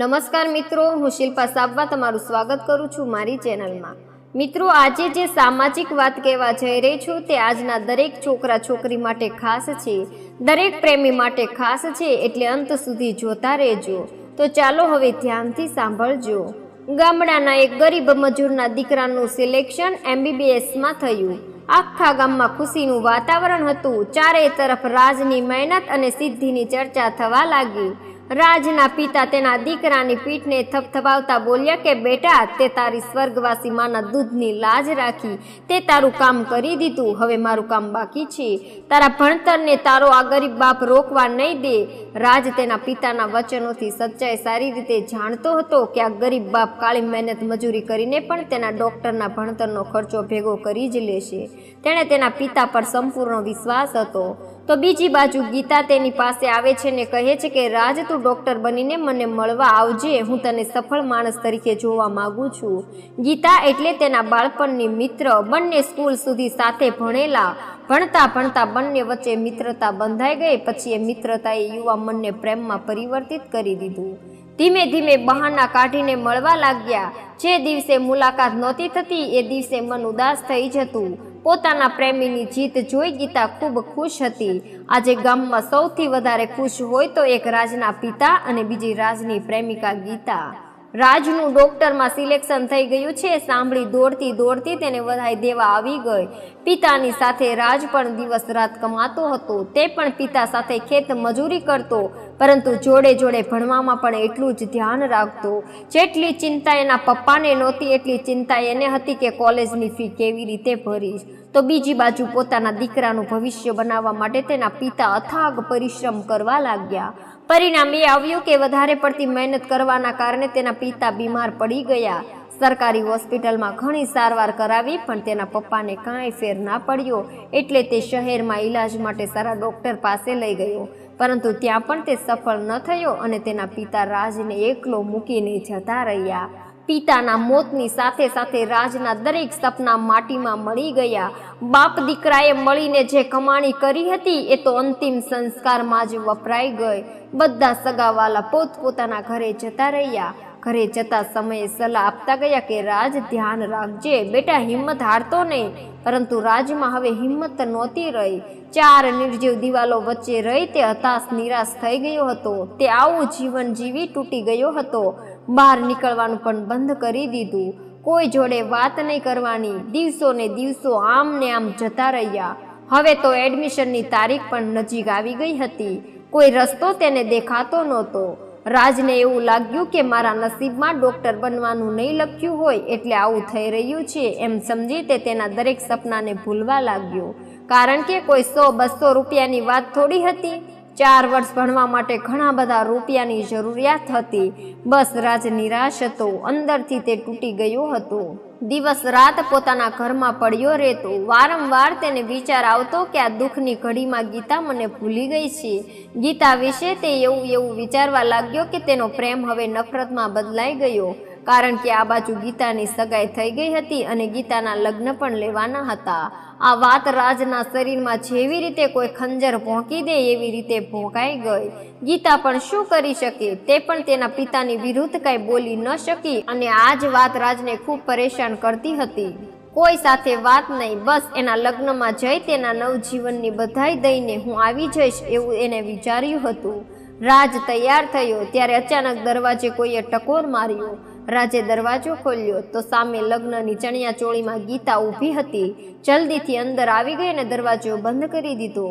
નમસ્કાર મિત્રો, હું શિલ્પા સાબવા તમારું સ્વાગત કરું છું મારી ચેનલમાં. મિત્રો, આજે જે સામાજિક વાત કહેવા જઈ રહી છું તે આજના દરેક છોકરા છોકરી માટે ખાસ છે. દરેક પ્રેમી માટે ખાસ છે એટલે અંત સુધી જોતા રહેજો. તો ચાલો હવે ધ્યાનથી સાંભળજો. ગામડાના એક ગરીબ મજૂરના દીકરાનું સિલેક્શન એમબીબીએસમાં થયું. આખા ગામમાં ખુશીનું વાતાવરણ હતું. ચારે તરફ રાજની મહેનત અને સિદ્ધિની ચર્ચા થવા લાગી. રાજના પિતા તેના દીકરાની પીઠને થપથપાવતા બોલ્યા કે, બેટા, તે તારી સ્વર્ગવાસી માના દૂધની લાજ રાખી. તે તારું કામ કરી દીધું. હવે મારું કામ બાકી છે. તારા ભણતરને તારો આ ગરીબ બાપ રોકવા નહીં દે. રાજ તેના પિતાના વચનોથી સચ્ચાઈ સારી રીતે જાણતો હતો કે આ ગરીબ બાપ કાળી મહેનત મજૂરી કરીને પણ તેના ડૉક્ટરના ભણતરનો ખર્ચો ભેગો કરી જ લેશે. તેણે તેના પિતા પર સંપૂર્ણ વિશ્વાસ હતો. તો બીજી બાજુ ગીતા તેની પાસે આવે છે ને કહે છે કે, રાજ, તું ડોક્ટર બનીને મને મળવા આવજે. હું તને સફળ માણસ તરીકે જોવા માગું છું. ગીતા એટલે તેના બાળપણની મિત્ર. બંને સ્કૂલ સુધી સાથે ભણેલા. ભણતા ભણતા બંને વચ્ચે મિત્રતા બંધાઈ ગઈ. પછી એ મિત્રતાએ યુવા મનને પ્રેમમાં પરિવર્તિત કરી દીધું. ધીમે ધીમે બહાના કાઢીને મળવા લાગ્યા. જે દિવસે મુલાકાત નહોતી થતી, એ દિવસે મન ઉદાસ થઈ જતું. પોતાના પ્રેમીની જીત જોઈ ગીતા ખૂબ ખુશ હતી. આજે ગામમાં સૌથી વધારે ખુશ હોય તો એક રાજના પિતા અને બીજી રાજની પ્રેમિકા ગીતા. રાજનું ડોક્ટરમાં સિલેક્શન થઈ ગયું છે. સાંભળી દોડતી દોડતી તેને વધાઈ દેવા આવી ગઈ. પિતાની સાથે રાજ પણ દિવસ રાત કમાતો હતો. તે પણ પિતા સાથે ખેત મજૂરી કરતો, પરંતુ જોડે જોડે ભણવામાં પણ એટલું જ ધ્યાન રાખતો. જેટલી ચિંતા એના પપ્પાને નહોતી, એટલી ચિંતા એને હતી કે કોલેજની ફી કેવી રીતે ભરીશ. તો બીજી બાજુ પોતાના દીકરાનું ભવિષ્ય બનાવવા માટે તેના પિતા અથાગ પરિશ્રમ કરવા લાગ્યા. પરિણામ એ આવ્યું કે વધારે પડતી મહેનત કરવાના કારણે તેના પિતા બીમાર પડી ગયા. સરકારી હોસ્પિટલમાં ઘણી સારવાર કરાવી, પણ તેના પપ્પાને કાંઈ ફેર ના પડ્યો. એટલે તે શહેરમાં ઈલાજ માટે સારા ડૉક્ટર પાસે લઈ ગયો. પરંતુ ત્યાં પણ તે સફળ ન થયો અને તેના પિતા રાજને એકલો મૂકીને જતા રહ્યા. પિતાના મોતની સાથે સાથે રાજના દરેક સપના માટીમાં મળી ગયા. બાપ દીકરાએ મળીને જે કમાણી કરી હતી, એ તો અંતિમ સંસ્કારમાં જ વપરાઈ ગઈ. બધા સગાવાલા પોતપોતાના ઘરે જતા રહ્યા. ઘરે જતા સમયે સલાહ આપતા ગયા કે, રાજ, ધ્યાન રાખજે. બેટા, હિંમત હારતો નહીં. પરંતુ રાજમાં હવે હિંમત નહોતી રહી. ચાર નિર્જીવ દિવાલો વચ્ચે રહી તે હતાશ, નિરાશ થઈ ગયો હતો. તે આવું જીવન જીવી તૂટી ગયો હતો. બહાર નીકળવાનું પણ બંધ કરી દીધું. કોઈ જોડે વાત નહીં કરવાની. દિવસો ને દિવસો આમ ને આમ જતા રહ્યા. હવે તો એડમિશનની તારીખ પણ નજીક આવી ગઈ હતી. કોઈ રસ્તો તેને દેખાતો નહોતો. રાજને એવું લાગ્યું કે મારા નસીબમાં ડૉક્ટર બનવાનું નહીં લખ્યું હોય એટલે આવું થઈ રહ્યું છે. એમ સમજી તે તેના દરેક સપનાને ભૂલવા લાગ્યો. કારણ કે કોઈ સો બસો રૂપિયાની વાત થોડી હતી. ચાર વર્ષ ભણવા માટે ઘણા બધા રૂપિયાની જરૂરિયાત હતી. બસ રાજ નિરાશ હતો. અંદરથી તે તૂટી ગયો હતો. દિવસ રાત પોતાના ઘરમાં પડ્યો રહેતો. વારંવાર તેને વિચાર આવતો કે આ દુઃખની ઘડીમાં ગીતા મને ભૂલી ગઈ છે. ગીતા વિશે તે એવું એવું વિચારવા લાગ્યો કે તેનો પ્રેમ હવે નફરતમાં બદલાઈ ગયો. કારણ કે આ બાજુ ગીતાની સગાઈ થઈ ગઈ હતી અને ગીતાના લગ્ન પણ લેવાના હતા. આ વાત રાજના શરીરમાં જેવી રીતે કોઈ ખંજર ભોંકી દે એવી રીતે ભોંકાઈ ગઈ. ગીતા પણ શું કરી શકે? તે પણ તેના પિતાની વિરુદ્ધ કાંઈ બોલી ન શકી અને આ જ વાત રાજને ખૂબ પરેશાન કરતી હતી. કોઈ સાથે વાત નહીં, બસ એના લગ્નમાં જઈ તેના નવજીવનની બધાઈ દઈને હું આવી જઈશ એવું એને વિચાર્યું હતું. રાજ તૈયાર થયો, ત્યારે અચાનક દરવાજે કોઈએ ટકોર માર્યો. રાજે દરવાજો ખોલ્યો તો સામે લગ્નની ચણિયા ચોળીમાં ગીતા ઊભી હતી. જલ્દીથી અંદર આવી ગઈ અને દરવાજો બંધ કરી દીધો.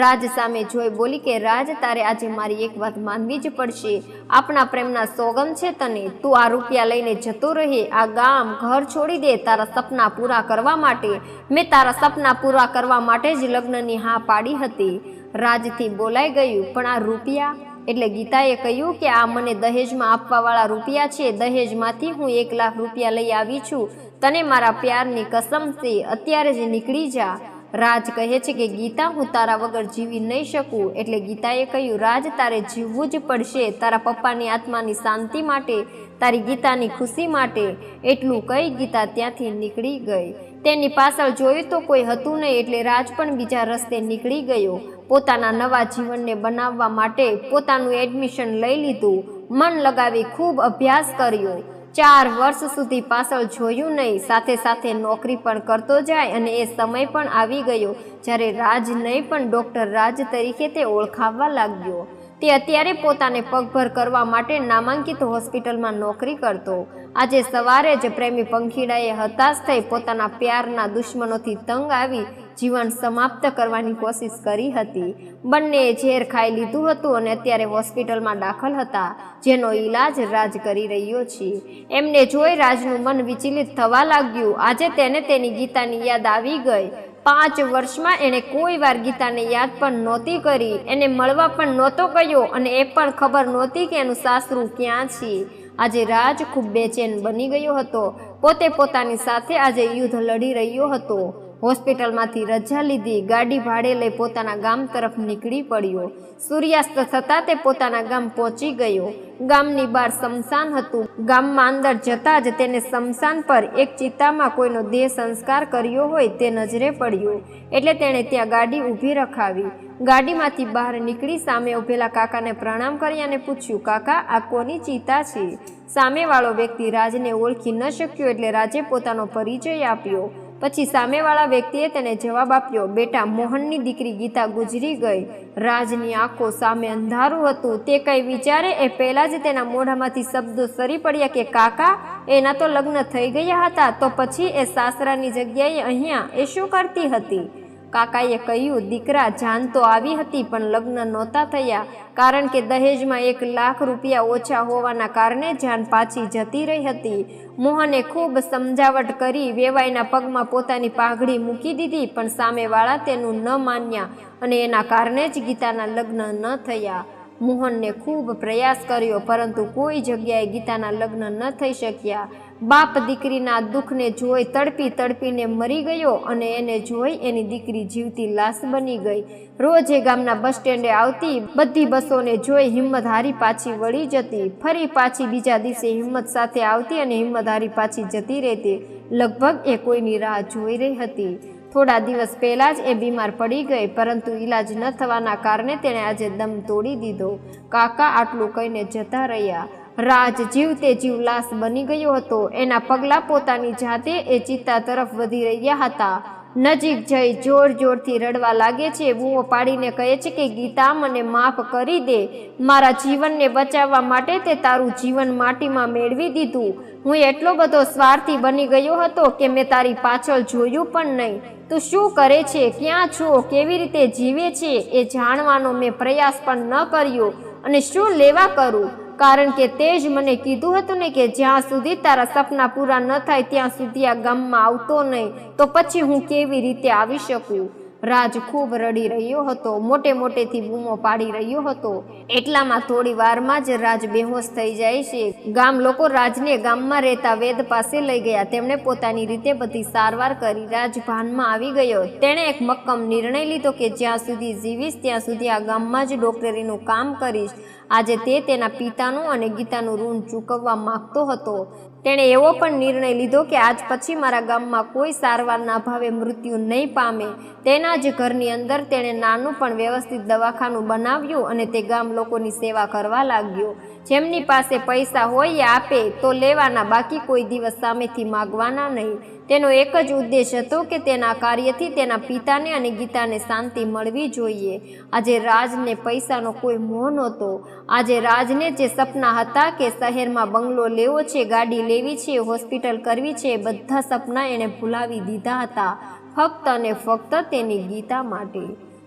રાજ સામે જોઈ બોલી કે, રાજ, તારે આજે મારી એક વાત માનવી જ પડશે. આપણા પ્રેમના સોગમ છે તને. તું આ રૂપિયા લઈને જતો રહે. આ ગામ ઘર છોડી દે તારા સપના પૂરા કરવા માટે. મેં તારા સપના પૂરા કરવા માટે જ લગ્નની હા પાડી હતી. રાજથી બોલાઈ ગયું, પણ આ રૂપિયા એટલે ગીતાએ કહ્યું કે આ મને દહેજમાં આપવાવાળા રૂપિયા છે, દહેજમાંથી હું એક લાખ રૂપિયા લઈ આવી છું. તને મારા પ્યારની કસમ છે, અત્યારે જ નીકળી જા. રાજ કહે છે કે, ગીતા, હું તારા વગર જીવી નહીં શકું. એટલે ગીતાએ કહ્યું, રાજ, તારે જીવવું જ પડશે તારા પપ્પાની આત્માની શાંતિ માટે, તારી ગીતાની ખુશી માટે. એટલું કહી ગીતા ત્યાંથી નીકળી ગઈ. તેની પાછળ જોયું તો કોઈ હતું નહીં એટલે રાજ પણ બીજા રસ્તે નીકળી ગયો. પોતાના નવા જીવનને બનાવવા માટે પોતાનું એડમિશન લઈ લીધું. મન લગાવી ખૂબ અભ્યાસ કર્યો. ચાર વર્ષ સુધી પાછળ જોયું નહીં. સાથે સાથે નોકરી પણ કરતો જાય અને એ સમય પણ આવી ગયો, જ્યારે રાજ નહીં પણ ડૉક્ટર રાજ તરીકે તે ઓળખાવવા લાગ્યો. તે અત્યારે પોતાને પગભર કરવા માટે નામાંકિત હોસ્પિટલમાં નોકરી કરતો. આજે સવારે જ પ્રેમી પંખીડાએ હતાશ થઈ પોતાના પ્યારના દુશ્મનોથી તંગ આવી જીવન સમાપ્ત કરવાની કોશિશ કરી હતી. બંનેએ ઝેર ખાઈ લીધું હતું અને અત્યારે હોસ્પિટલમાં દાખલ હતા, જેનો ઈલાજ રાજ કરી રહ્યો છે. એમને જોઈ રાજનું મન વિચલિત થવા લાગ્યું. આજે તેને તેની ગીતાની યાદ આવી ગઈ. પાંચ વર્ષમાં એણે કોઈ વાર ગીતાને યાદ પણ નહોતી કરી. એને મળવા પણ નહોતો ગયો અને એ પણ ખબર નહોતી કે એનું સાસરું ક્યાં છે. આજે રાજ ખૂબ બેચેન બની ગયો હતો. પોતે પોતાની સાથે આજે યુદ્ધ લડી રહ્યો હતો. હોસ્પિટલમાંથી રજા લીધી. ગાડી ભાડે લઈ પોતાના ગામ તરફ નીકળી પડ્યો. સૂર્યાસ્ત થતાં તે પોતાના ગામ પહોંચી ગયો. ગામની બહાર સ્મશાન હતું. ગામમાં અંદર જતાં જ તેને સ્મશાન પર એક ચિત્તામાં કોઈનો દેહ સંસ્કાર કર્યો હોય તે નજરે પડ્યો. એટલે તેણે ત્યાં ગાડી ઊભી રખાવી. ગાડીમાંથી બહાર નીકળી સામે ઉભેલા કાકાને પ્રણામ કરી અને પૂછ્યું, કાકા, આ કોની ચિતા છે? સામેવાળો વ્યક્તિ રાજને ઓળખી ન શક્યો એટલે રાજે પોતાનો પરિચય આપ્યો. પછી સામેવાળા વ્યક્તિએ તેને જવાબ આપ્યો, બેટા, મોહનની દીકરી ગીતા ગુજરી ગઈ. રાજની આંખો સામે અંધારું હતું. તે કંઈ વિચારે? એ પહેલાં જ તેના મોઢામાંથી શબ્દો સરી પડ્યા કે, કાકા, એના તો લગ્ન થઈ ગયા હતા. તો પછી એ સાસરાની જગ્યાએ અહીંયા. એ શું કરતી હતી? કાકાએ કહ્યું, દીકરા, જાન તો આવી હતી, પણ લગ્ન નહોતા થયા. કારણ કે દહેજમાં એક લાખ રૂપિયા ઓછા હોવાના કારણે જાન પાછી જતી રહી હતી. મોહને ખૂબ સમજાવટ કરી, વેવાઈના પગમાં પોતાની પાઘડી મૂકી દીધી, પણ સામેવાળા તેનું ન માન્યા અને એના કારણે જ ગીતાના લગ્ન ન થયા. મોહનને ખૂબ પ્રયાસ કર્યો, પરંતુ કોઈ જગ્યાએ ગીતાના લગ્ન ન થઈ શક્યા. બાપ દીકરીના દુઃખને જોઈ તડપી તડપીને મરી ગયો અને એને જોઈ એની દીકરી જીવતી લાશ બની ગઈ. રોજ એ ગામના બસ સ્ટેન્ડે આવતી બધી બસોને જોઈ હિંમત હારી પાછી વળી જતી. ફરી પાછી બીજા દિવસે હિંમત સાથે આવતી અને હિંમત હારી પાછી જતી રહેતી. લગભગ એ કોઈની રાહ જોઈ રહી હતી. થોડા દિવસ પહેલાં જ એ બીમાર પડી ગઈ, પરંતુ ઈલાજ ન થવાના કારણે તેણે આજે દમ તોડી દીધો. કાકા આટલું કહીને જતા રહ્યા. રાજ જીવતે જીવ લાશ બની ગયો હતો. એના પગલાં પોતાની જાતે એ ચિત્તા તરફ વધી રહ્યા હતા. નજીક જઈ જોર જોરથી રડવા લાગે છે. બૂમો પાડીને કહે છે કે, ગીતા, મને માફ કરી દે. મારા જીવનને બચાવવા માટે તે તારું જીવન માટીમાં મેળવી દીધું. હું એટલો બધો સ્વાર્થી બની ગયો હતો કે મેં તારી પાછળ જોયું પણ નહીં. તું શું કરે છે? ક્યાં છો? કેવી રીતે જીવે છે? એ જાણવાનો મેં પ્રયાસ પણ ન કર્યો. અને શું લેવા કરું? કારણ કે તે જ મને કીધું હતું ને કે જ્યાં સુધી તારા સપના પૂરા ન થાય ત્યાં સુધી આ ગામમાં આવતો નહીં, તો પછી હું કેવી રીતે આવી શકું? રાજ ખૂબ રડી રહ્યો હતો. મોટે મોટેથી બૂમો પાડી રહ્યો હતો. એટલામાં થોડી વારમાં જ રાજ બેહોશ થઈ જાય છે. ગામ લોકો રાજને ગામમાં રહેતા વેદ પાસે લઈ ગયા. તેમણે પોતાની રીતે બધી સારવાર કરી રાજ ભાનમાં આવી ગયો. તેણે એક મક્કમ નિર્ણય લીધો કે જ્યાં સુધી જીવીશ ત્યાં સુધી આ ગામમાં જ ડોક્ટરીનું કામ કરીશ. આજે તે તેના પિતાનું અને ગીતાનું ઋણ ચૂકવવા માંગતો હતો. તેણે એવો પણ નિર્ણય લીધો કે આજ પછી મારા ગામમાં કોઈ સારવારના અભાવે મૃત્યુ નહીં પામે. તેના જ ઘરની અંદર તેણે નાનું પણ વ્યવસ્થિત દવાખાનું બનાવ્યું અને તે ગામ લોકોની સેવા કરવા લાગ્યો. જેમની પાસે પૈસા હોય એ આપે તો લેવાના બાકી કોઈ દિવસ સામેથી માગવાના નહીં. તેનો એક જ ઉદ્દેશ હતો કે તેના કાર્યથી તેના પિતાને અને ગીતાને શાંતિ મળવી જોઈએ. આજે રાજને પૈસાનો કોઈ મોહ નહોતો. આજે રાજને જે સપના હતા કે શહેરમાં બંગલો લેવો છે, ગાડી લેવી છે, હોસ્પિટલ કરવી છે, બધા સપના એણે ભૂલાવી દીધા હતા. ફક્ત અને ફક્ત તેની ગીતા માટે.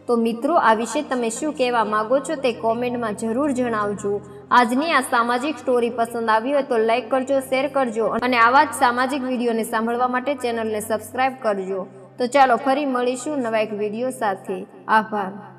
તો મિત્રો, આ વિશે તમે શું કહેવા માગો છો તે કોમેન્ટમાં જરૂર જણાવજો. આજની આ સામાજિક સ્ટોરી પસંદ આવી હોય તો લાઇક કરજો, શેર કરજો અને આવા જ સામાજિક વિડીયોને સાંભળવા માટે ચેનલને સબસ્ક્રાઈબ કરજો. તો ચાલો ફરી મળીશું નવા એક વીડિયો સાથે. આભાર.